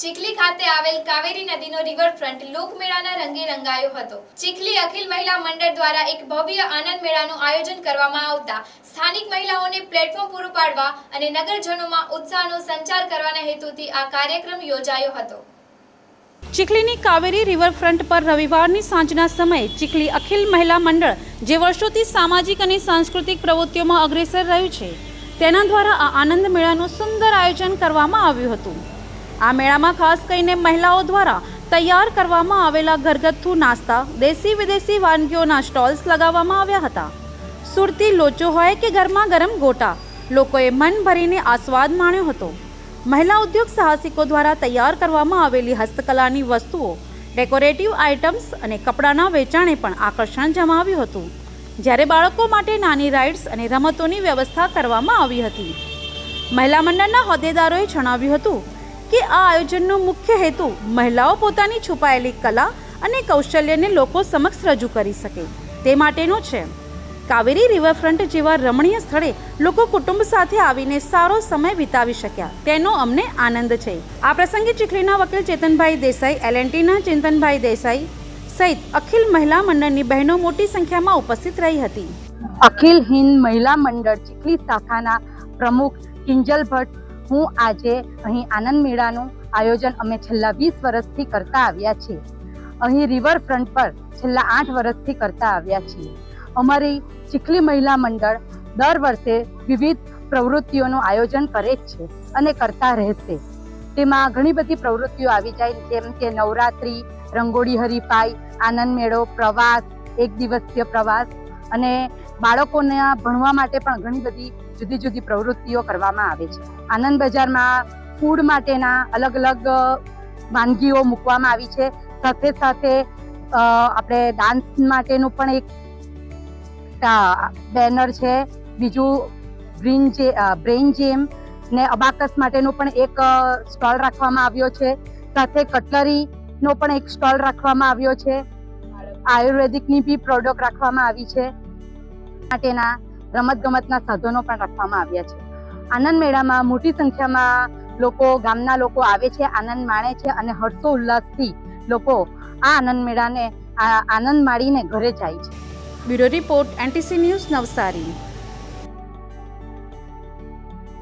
ચીખલી ખાતે આવેલ કાવેરી નદીનો રિવરફ્રન્ટ લોકમેળાના રંગે રંગાયો હતો. ચીખલી અખિલ મહિલા મંડળ દ્વારા એક ભવ્ય આનંદ મેળાનું આયોજન કરવામાં આવતા સ્થાનિક મહિલાઓને પ્લેટફોર્મ પૂરું પાડવા અને નગરજનોમાં ઉત્સાહનો સંચાર કરવાના હેતુથી આ કાર્યક્રમ યોજાયો હતો. ચીખલીની કાવેરી રિવરફ્રન્ટ પર રવિવારની સાંજના સમયે ચીખલી અખિલ મહિલા મંડળ જે વર્ષોથી સામાજિક અને સાંસ્કૃતિક પ્રવૃત્તિઓમાં અગ્રેસર રહ્યું છે, તેના દ્વારા આ આનંદ મેળાનું સુંદર આયોજન કરવામાં આવ્યું હતું. આ મેળામાં ખાસ કરીને મહિલાઓ દ્વારા તૈયાર કરવામાં આવેલા ઘરગથ્થુ નાસ્તા, દેશી વિદેશી વાનગીઓના સ્ટોલ્સ લગાવવામાં આવ્યા હતા. સુરતી લોચો હોય કે ગરમા ગરમ ગોટા, લોકોએ મન ભરીને આસ્વાદ માણ્યો હતો. મહિલા ઉદ્યોગ સાહસિકો દ્વારા તૈયાર કરવામાં આવેલી હસ્તકલાની વસ્તુઓ, ડેકોરેટિવ આઇટમ્સ અને કપડાના વેચાણે પણ આકર્ષણ જમાવ્યું હતું. જ્યારે બાળકો માટે નાની રાઇડ્સ અને રમતોની વ્યવસ્થા કરવામાં આવી હતી. મહિલા મંડળના હોદ્દેદારોએ જણાવ્યું હતું કે આ આયોજનનો મુખ્ય હેતુ મહિલાઓ પોતાની છુપાયેલી કલા અને કૌશલ્યને લોકો સમક્ષ રજૂ કરી શકે. તે માટેનો છે. કાવેરી રિવરફ્રન્ટ જેવા રમણીય સ્થળે લોકો કુટુંબ સાથે આવીને સારો સમય વિતાવી શક્યા. તેનો અમને આનંદ છે. આ પ્રસંગે ચીખલીના વકીલ ચેતનભાઈ દેસાઈ, એલએનટીના ચિંતનભાઈ દેસાઈ સહિત અખિલ મહિલા મંડળની બહેનો મોટી સંખ્યામાં ઉપસ્થિત રહી હતી. અખિલ હિન્દ મહિલા મંડળ ચીખલી શાખાના પ્રમુખ કિંજલ ભટ્ટ હું આજે અહીં આનંદ મેળાનું આયોજન અમે છેલ્લા વીસ વર્ષથી કરતા આવ્યા છીએ. અહીં રિવરફ્રન્ટ પર છેલ્લા આઠ વર્ષથી કરતા આવ્યા છીએ. અમારી ચીખલી મહિલા મંડળ દર વર્ષે વિવિધ પ્રવૃત્તિઓનું આયોજન કરે જ છે અને કરતા રહેશે. તેમાં ઘણી બધી પ્રવૃત્તિઓ આવી જાય, જેમ કે નવરાત્રિ, રંગોળી હરીફાઈ, આનંદ મેળો, પ્રવાસ, એક દિવસીય પ્રવાસ અને બાળકોના ભણવા માટે પણ ઘણી બધી જુદી જુદી પ્રવૃત્તિઓ કરવામાં આવે છે. આનંદ બજારમાં ફૂડ માટેના અલગ અલગ વાનગીઓ મૂકવામાં આવી છે. સાથે સાથે આપણે ડાન્સ માટેનું પણ એક બેનર છે. બીજું બ્રેન જે બ્રેન જેમ ને અબાકસ માટેનું પણ એક સ્ટોલ રાખવામાં આવ્યો છે. સાથે કટલરીનો પણ એક સ્ટોલ રાખવામાં આવ્યો છે. આયુર્વેદિકની બી પ્રોડક્ટ રાખવામાં આવી છે. માટેના રમતગમતના સાધનો પણ રાખવામાં આવ્યા છે. આનંદ મેળામાં મોટી સંખ્યામાં લોકો, ગામના લોકો આવે છે, આનંદ માણે છે અને હર્ષો ઉલ્લાસથી લોકો આ આનંદ મેળાને આનંદ માણીને ઘરે જાય છે. Bureau report NTC news Navsari.